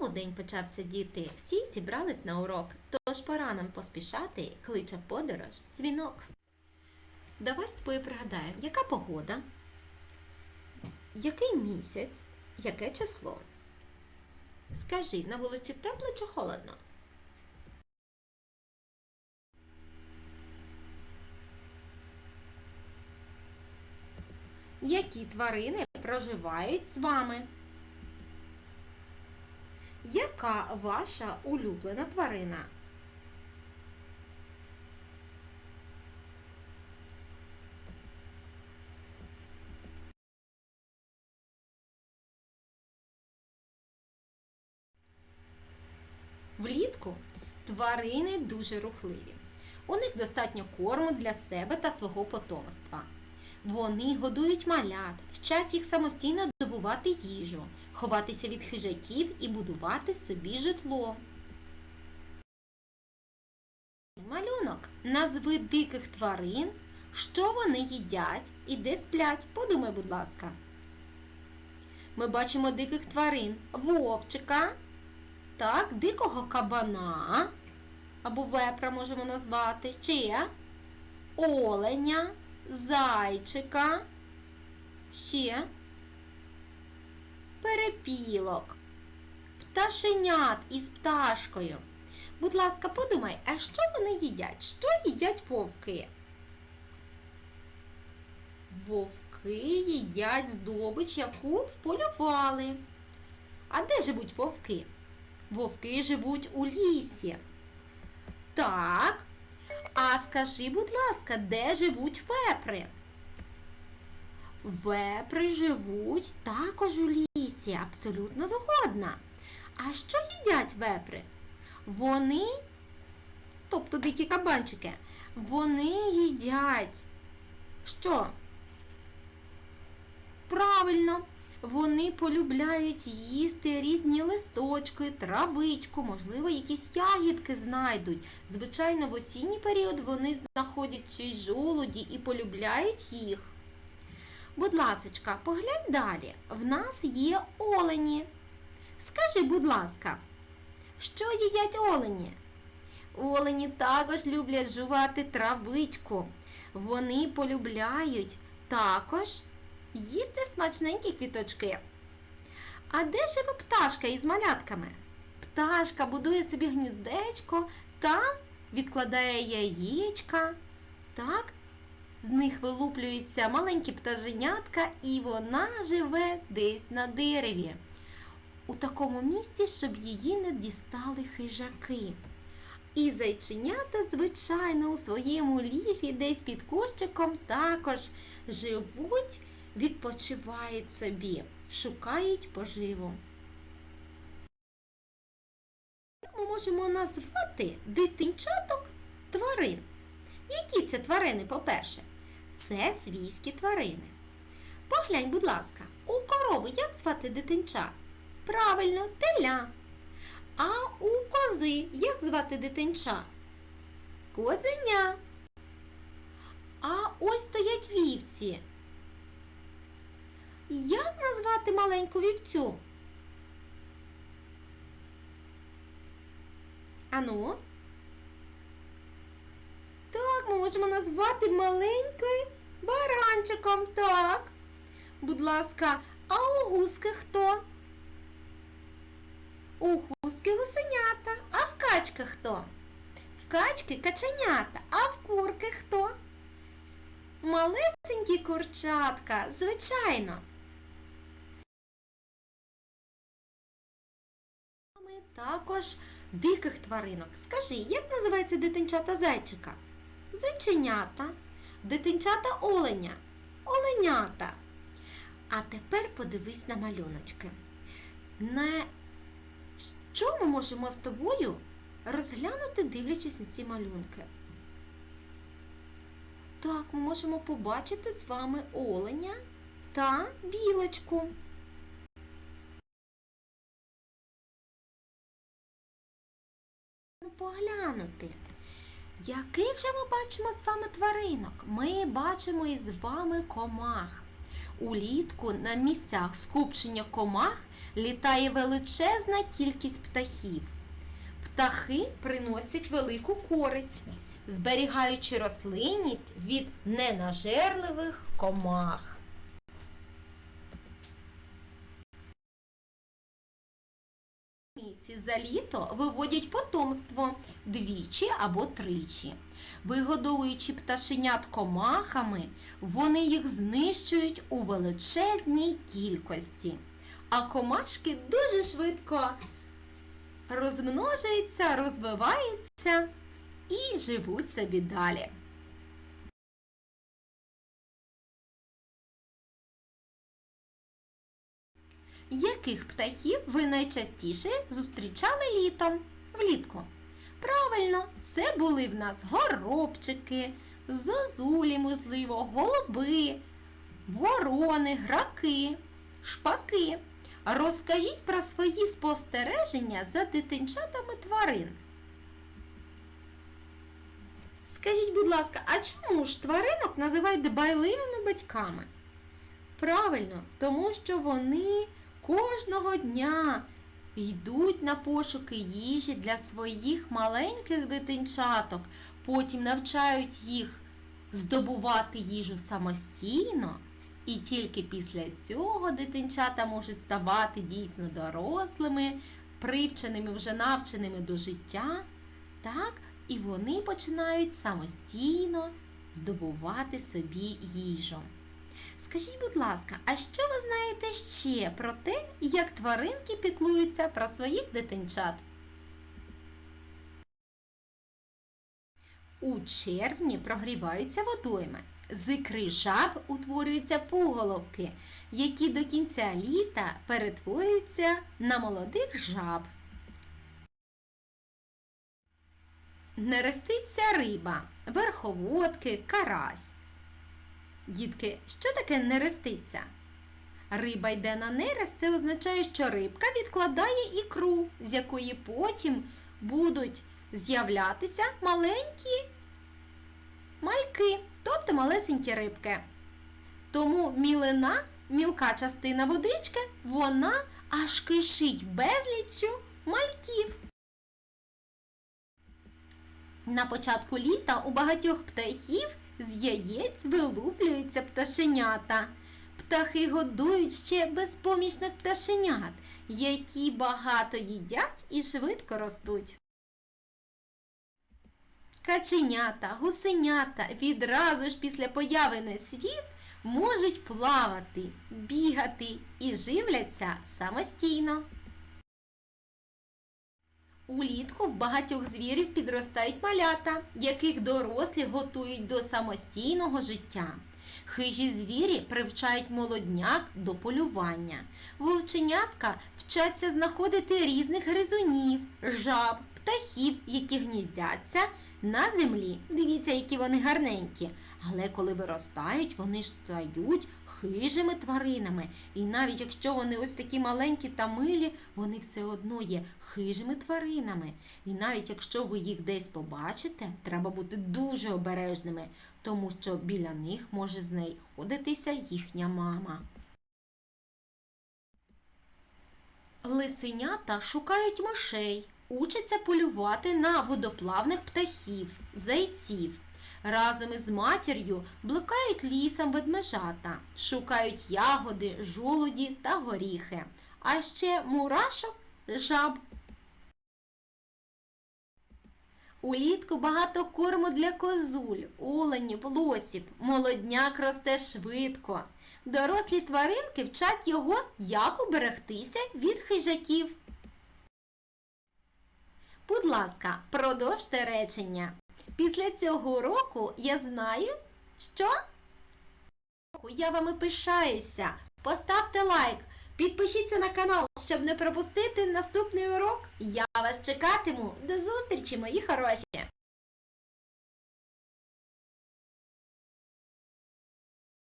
знову день почався діти. Всі зібрались на урок. Тож пора нам поспішати, кличе подорож дзвінок. Давай з тобою пригадаємо, яка погода, який місяць, яке число. Скажи, на вулиці тепло чи холодно? Які тварини проживають з вами? Яка ваша улюблена тварина? Влітку тварини дуже рухливі. У них достатньо корму для себе та свого потомства. Вони годують малят, вчать їх самостійно добувати їжу, ховатися від хижаків і будувати собі житло. Малюнок. Назви диких тварин, що вони їдять і де сплять. Подумай, будь ласка. Ми бачимо диких тварин вовчика, так, дикого кабана або вепра можемо назвати, ще оленя, зайчика, ще перепілок, пташенят із пташкою. Будь ласка, подумай, а що вони їдять? Що їдять вовки? Вовки їдять здобич, яку вполювали. А де живуть вовки? Вовки живуть у лісі. Так. А скажи, будь ласка, де живуть вепри? Вепри живуть також у лісі, абсолютно згодна. А що їдять вепри? Вони, тобто дикі кабанчики, вони їдять. Що? Правильно, вони полюбляють їсти різні листочки, травичку, можливо, якісь ягідки знайдуть. Звичайно, в осінній період вони знаходять чи жолуді і полюбляють їх. Будь ласочка, поглянь далі. В нас є олені. Скажи, будь ласка, що їдять олені? Олені також люблять жувати травичку. Вони полюбляють також їсти смачненькі квіточки. А де живе пташка із малятками? Пташка будує собі гніздечко, там відкладає яєчка. Так, з них вилуплюються маленькі пташенятка, і вона живе десь на дереві. У такому місці, щоб її не дістали хижаки. І зайченята, звичайно, у своєму лігві десь під кущиком також живуть, відпочивають собі, шукають поживу. Як ми можемо назвати дитинчаток тварин? Які це тварини, по-перше? Це свійські тварини. Поглянь, будь ласка, у корови як звати дитинча? Правильно, теля. А у кози як звати дитинча? Козеня. А ось стоять вівці. Як назвати маленьку вівцю? Ану? Так, ми можемо назвати маленьким баранчиком. Так. Будь ласка, а у гуски хто? У гуски гусенята, а в качки хто? В качки каченята, а в курки хто? Малесенькі курчатка, звичайно. Ми також диких тваринок. Скажи, як називається дитинчата зайчика? Зайченята, дитинчата оленя, оленята. А тепер подивись на малюночки. На що ми можемо з тобою розглянути, дивлячись на ці малюнки? Так, ми можемо побачити з вами оленя та білочку. Поглянути. Яких же ми бачимо з вами тваринок? Ми бачимо із вами комах. Улітку на місцях скупчення комах літає величезна кількість птахів. Птахи приносять велику користь, зберігаючи рослинність від ненажерливих комах. Саміці за літо виводять потомство двічі або тричі. Вигодовуючи пташенят комахами, вони їх знищують у величезній кількості. А комашки дуже швидко розмножуються, розвиваються і живуть собі далі. Яких птахів ви найчастіше зустрічали літом влітку? Правильно, це були в нас горобчики, зозулі, можливо, голуби, ворони, граки, шпаки. Розкажіть про свої спостереження за дитинчатами тварин. Скажіть, будь ласка, а чому ж тваринок називають дбайливими батьками? Правильно, тому що вони кожного дня йдуть на пошуки їжі для своїх маленьких дитинчаток, потім навчають їх здобувати їжу самостійно, і тільки після цього дитинчата можуть ставати дійсно дорослими, привченими, вже навченими до життя. Так, і вони починають самостійно здобувати собі їжу. Скажіть, будь ласка, а що ви знаєте ще про те, як тваринки піклуються про своїх дитинчат? У червні прогріваються водойми. З ікри жаб утворюються пуголовки, які до кінця літа перетворюються на молодих жаб. Нереститься риба, верховодки, карась. Дітки, що таке нереститься? Риба йде на нерест, це означає, що рибка відкладає ікру, з якої потім будуть з'являтися маленькі мальки, тобто малесенькі рибки. Тому мілина, мілка частина водички, вона аж кишить безліччю мальків. На початку літа у багатьох птахів з яєць вилуплюються пташенята. Птахи годують ще безпомічних пташенят, які багато їдять і швидко ростуть. Каченята, гусенята відразу ж після появи на світ можуть плавати, бігати і живляться самостійно. Улітку в багатьох звірів підростають малята, яких дорослі готують до самостійного життя. Хижі звірі привчають молодняк до полювання. Вовченятка вчаться знаходити різних гризунів, жаб, птахів, які гніздяться на землі. Дивіться, які вони гарненькі. Але коли виростають, вони стають хижими тваринами. І навіть якщо вони ось такі маленькі та милі, вони все одно є хижими тваринами. І навіть якщо ви їх десь побачите, треба бути дуже обережними, тому що біля них може знаходитися їхня мама. Лисенята шукають мишей, учаться полювати на водоплавних птахів, зайців. Разом із матір'ю блукають лісом ведмежата, шукають ягоди, жолуді та горіхи, а ще мурашок, жаб. Улітку багато корму для козуль, оленів, лосів. Молодняк росте швидко. Дорослі тваринки вчать його, як уберегтися від хижаків. Будь ласка, продовжте речення. Після цього року я знаю, що я вами пишаюся. Поставте лайк, підпишіться на канал, щоб не пропустити наступний урок. Я вас чекатиму. До зустрічі, мої хороші!